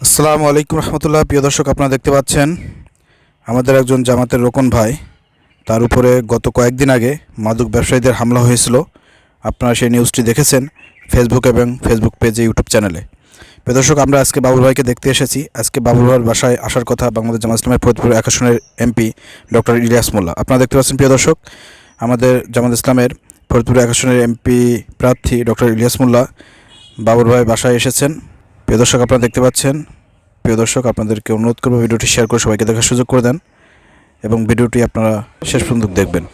আসসালামু আলাইকুম রহমতুল্লাহ। প্রিয় দর্শক, আপনারা দেখতে পাচ্ছেন, আমাদের একজন জামাতের রোকন ভাই, তার উপরে গত কয়েকদিন আগে মাদক ব্যবসায়ীদের হামলা হয়েছিল। আপনারা সেই নিউজটি দেখেছেন ফেসবুক এবং ফেসবুক পেজে ইউটিউব চ্যানেলে প্রিয় দর্শক, আমরা আজকে বাবুল ভাইকে দেখতে এসেছি। আজকে বাবুল ভাইয়ের বাসায় আসার কথা বাংলাদেশ জামাত ইসলামের ফরিদপুর এক আসনের এমপি ডক্টর ইলিয়াস মোল্লা। আপনারা দেখতে পাচ্ছেন, প্রিয় দর্শক, আমাদের জামাত ইসলামের ফরিদপুর এক আসনের এমপি প্রার্থী ডক্টর ইলিয়াস মোল্লা বাবুল ভাই বাসায় এসেছেন। প্রিয় দর্শক, আপনারা দেখতে পাচ্ছেন, প্রিয় দর্শক, আপনাদেরকে অনুরোধ করব ভিডিওটি শেয়ার করে সবাইকে দেখার সুযোগ করে দেন এবং ভিডিওটি আপনারা শেষ পর্যন্ত দেখবেন।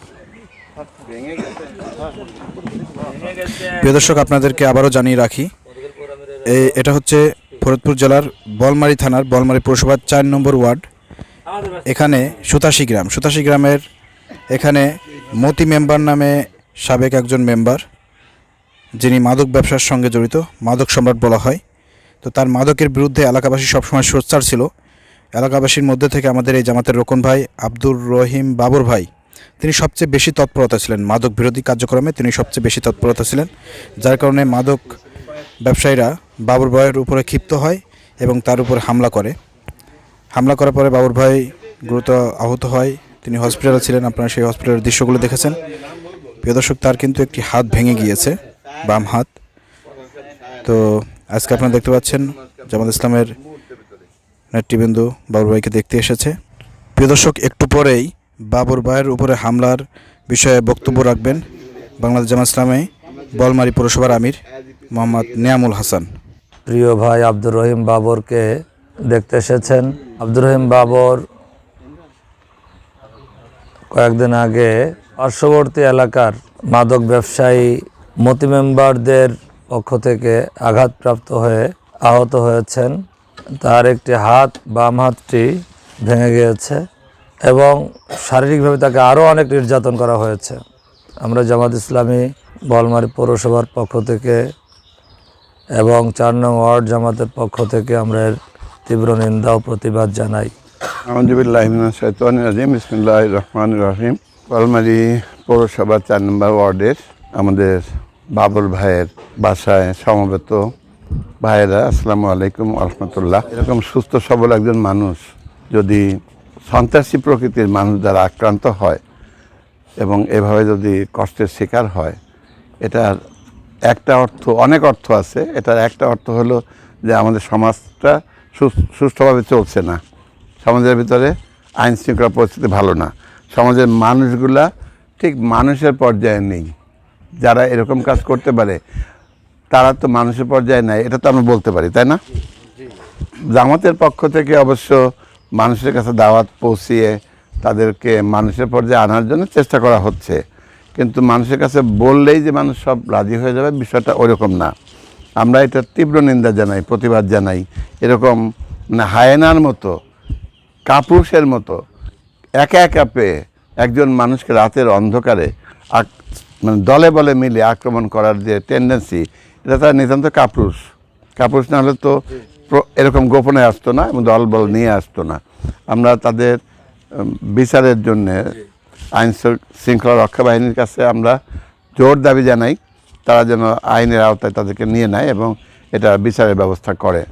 প্রিয় দর্শক, আপনাদেরকে আবারও জানিয়ে রাখি এই এটা হচ্ছে ফরিদপুর জেলার বলমারি থানার বলমারি পৌরসভার চার নম্বর ওয়ার্ড। এখানে সুতাশি গ্রাম, সুতাশি গ্রামের এখানে মতি মেম্বার নামে সাবেক একজন মেম্বার, যিনি মাদক ব্যবসার সঙ্গে জড়িত, মাদক সম্রাট বলা হয়। তো তার মাদকের বিরুদ্ধে এলাকাবাসী সবসময় সোচ্চার ছিল। এলাকাবাসীর মধ্যে থেকে আমাদের এই জামাতের রোকন ভাই, আব্দুর রহিম বাবর ভাই, তিনি সবচেয়ে বেশি তৎপরতা ছিলেন। মাদক বিরোধী কার্যক্রমে তিনি সবচেয়ে বেশি তৎপরতা ছিলেন, যার কারণে মাদক ব্যবসায়ীরা বাবর ভাইয়ের উপরে ক্ষিপ্ত হয় এবং তার উপরে হামলা করে। হামলা করার পরে বাবর ভাই গুরুতর আহত হয়। তিনি হসপিটালে ছিলেন, আপনারা সেই হসপিটালের দৃশ্যগুলো দেখেছেন। প্রিয় দর্শক, তার কিন্তু একটি হাত ভেঙে গিয়েছে, বাম হাত। তো আজকে আপনারা দেখতে পাচ্ছেন জামাত ইসলামের নেতৃবৃন্দু বাবুর ভাইকে দেখতে এসেছে। প্রিয় দর্শক, একটু পরেই বাবর ভাইয়ের উপরে হামলার বিষয়ে বক্তব্য রাখবেন বাংলাদেশ জামাত ইসলামে বলমারি পৌরসভার আমির মোহাম্মদ নিয়ামুল হাসান। প্রিয় ভাই আব্দুর রহিম বাবরকে দেখতে এসেছেন। আব্দুর রহিম বাবর কয়েকদিন আগে পার্শ্ববর্তী এলাকার মাদক ব্যবসায়ী মতি মেম্বারদের পক্ষ থেকে আঘাতপ্রাপ্ত হয়ে আহত হয়েছেন। তার একটি হাত বাম হাতটি ভেঙে গিয়েছে এবং শারীরিকভাবে তাকে আরও অনেক নির্যাতন করা হয়েছে। আমরা জামাত ইসলামী বলমারি পৌরসভার পক্ষ থেকে এবং চার নং ওয়ার্ড জামাতের পক্ষ থেকে আমরা এর তীব্র নিন্দা ও প্রতিবাদ জানাই। আহমদুবিল্লাহিমিন বিসমুল্লাহ রহমান রহিম। কলমারি পৌরসভা চার নম্বর ওয়ার্ডের আমাদের বাবুল ভাইয়ের বাসায় সমবেত ভাইয়েরা, আসসালামু আলাইকুম রহমতুল্লাহ। এরকম সুস্থ, সবল একজন মানুষ যদি সন্ত্রাসী প্রকৃতির মানুষ দ্বারা আক্রান্ত হয় এবং এভাবে যদি কষ্টের শিকার হয়, এটার একটা অর্থ, অনেক অর্থ আছে। এটার একটা অর্থ হলো যে আমাদের সমাজটা সুস- সুষ্ঠুভাবে চলছে না। সমাজের ভিতরে আইন শৃঙ্খলা পরিস্থিতি ভালো না। সমাজের মানুষগুলা ঠিক মানুষের পর্যায়ে নেই। যারা এরকম কাজ করতে পারে তারা তো মানুষের পর্যায়ে নেয় এটা তো আমরা বলতে পারি তাই না? জামাতের পক্ষ থেকে অবশ্য মানুষের কাছে দাওয়াত পৌঁছিয়ে তাদেরকে মানুষের পর্যায়ে আনার জন্য চেষ্টা করা হচ্ছে। কিন্তু মানুষের কাছে বললেই যে মানুষ সব রাজি হয়ে যাবে বিষয়টা ওরকম না। আমরা এটা তীব্র নিন্দা জানাই প্রতিবাদ জানাই। এরকম মানে হায়নার মতো কাপুরুষের মতো একা একা পেয়ে একজন মানুষকে রাতের অন্ধকারে মানে দলে বলে মিলে আক্রমণ করার যে টেন্ডেন্সি এটা তার নিতান্ত কাপুরুষ। কাপুরুষ না হলে তো এরকম গোপনে আসতো না এবং দল বল নিয়ে আসতো না। আমরা তাদের বিচারের জন্যে আইন শৃঙ্খলা রক্ষা বাহিনীর কাছে আমরা জোর দাবি জানাই। তারা যেন আইনের আওতায় তাদেরকে নিয়ে নেয় এবং এটা বিচারের ব্যবস্থা করে।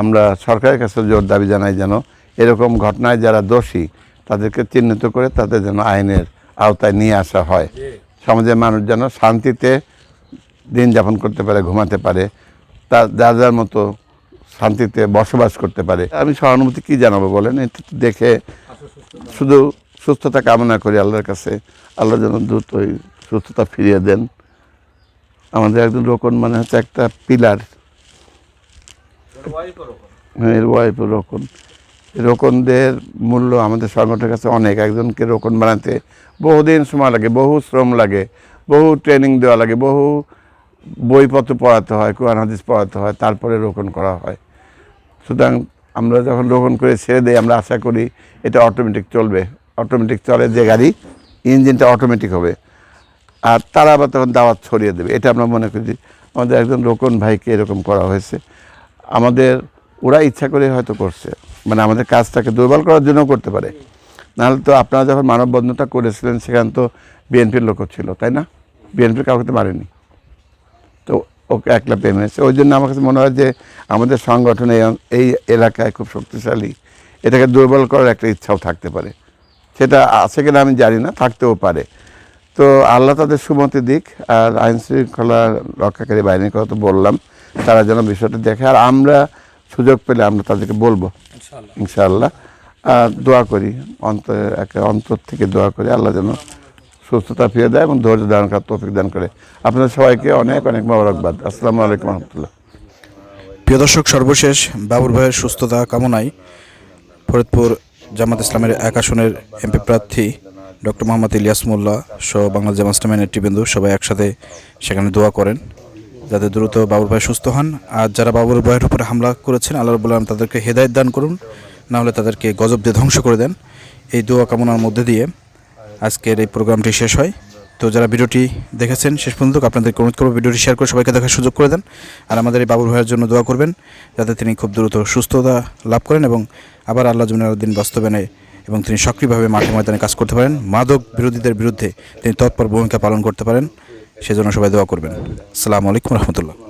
আমরা সরকারের কাছে জোর দাবি জানাই যেন এরকম ঘটনায় যারা দোষী, তাদেরকে চিহ্নিত করে তাদের যেন আইনের আওতায় নিয়ে আসা হয়। সমাজের মানুষ যেন শান্তিতে দিন যাপন করতে পারে ঘুমাতে পারে তা যার যার মতো শান্তিতে বসবাস করতে পারে। আমি সহানুভূতি কী জানাব বলেন? দেখে শুধু সুস্থতা কামনা করি আল্লাহর কাছে। আল্লাহ যেন দ্রুত ওই সুস্থতা ফিরিয়ে দেন। আমাদের একজন রোকন মানে হচ্ছে একটা পিলার। হ্যাঁ এর ওয়াইফ রোকন। রোকনদের মূল্য আমাদের সংগঠনের কাছে অনেক। একজনকে রোকন বানাতে বহুদিন সময় লাগে, বহু শ্রম লাগে, বহু ট্রেনিং দেওয়া লাগে, বহু বইপত্র পড়াতে হয়, কোরআন, হাদিস পড়াতে হয়, তারপরে রোপণ করা হয়। সুতরাং আমরা যখন রোপণ করে ছেড়ে দিই, আমরা আশা করি এটা অটোমেটিক চলবে। অটোমেটিক চলে যে গাড়ি, ইঞ্জিনটা অটোমেটিক হবে। আর তারা আবার তখন দাওয়াত ছড়িয়ে দেবে। এটা আমরা মনে করি আমাদের একজন রোকন ভাইকে এরকম করা হয়েছে। আমাদের, ওরা ইচ্ছা করে হয়তো করছে। মানে আমাদের কাজটাকে দুর্বল করার জন্য করতে পারে। নাহলে তো আপনারা যখন মানববন্ধনটা করেছিলেন সেখানে তো বিএনপির লোকও ছিল তাই না? বিএনপির কাউকে তো মারেনি। তো ওকে একলা পেয়ে মেরেছে ওই জন্য আমার কাছে মনে হয় যে আমাদের সংগঠন এই এই এলাকায় খুব শক্তিশালী। এটাকে দুর্বল করার একটা ইচ্ছাও থাকতে পারে। সেটা আছে কিনা আমি জানি না থাকতেও পারে। তো আল্লাহ তাদের সুমতি দিক আর আইন শৃঙ্খলা রক্ষাকারী বাহিনীর কথা তো বললাম তারা যেন বিষয়টা দেখে। আর আমরা সুযোগ পেলে আমরা তাদেরকে বলব। ইনশাআল্লাহ। আর দোয়া করি অন্তর একে অন্তর থেকে দোয়া করি আল্লাহ যেন সুস্থতা ফিরে দেয় এবং ধৈর্য দান করার তৌফিক দান করে। আপনাদের সবাইকে অনেক অনেক মোবারকবাদ। আসসালামু আলাইকুম রহমতুল্লাহ। প্রিয় দর্শক সর্বশেষ বাবুর ভাইয়ের সুস্থতা কামনায় ফরিদপুর জামাত ইসলামের এক আসনের এমপি প্রার্থী ডক্টর মোহাম্মদ ইলিয়াস মোল্লা সহ বাংলা জামাত ইসলামের নেতৃবৃন্দ সবাই একসাথে সেখানে দোয়া করেন। যাতে দ্রুত বাবুর ভাই সুস্থ হন, আর যারা বাবুর ভাইয়ের উপরে হামলা করেছেন, আল্লাহ বললাম তাদেরকে হেদায়ত দান করুন না হলে তাদেরকে গজব দিয়ে ধ্বংস করে দেন। এই দোয়া কামনার মধ্যে দিয়ে আজকের এই প্রোগ্রামটি শেষ হয়। তো যারা ভিডিওটি দেখেছেন, শেষ পর্যন্ত আপনাদেরকে অনুরোধ করব ভিডিওটি শেয়ার করে সবাইকে দেখার সুযোগ করে দেন, আর আমাদের এই বাবুর ভাইয়ের জন্য দোয়া করবেন, যাতে তিনি খুব দ্রুত সুস্থতা লাভ করেন এবং আবার আল্লাহ জমিনের দিন বাস্তবায়নে এবং তিনি সক্রিয়ভাবে মাঠে ময়দানে কাজ করতে পারেন। মাদক বিরোধীদের বিরুদ্ধে তিনি তৎপর ভূমিকা পালন করতে পারেন। সেজন্য সবাই দোয়া করবেন। আসসালামু আলাইকুম রহমতুল্লাহ।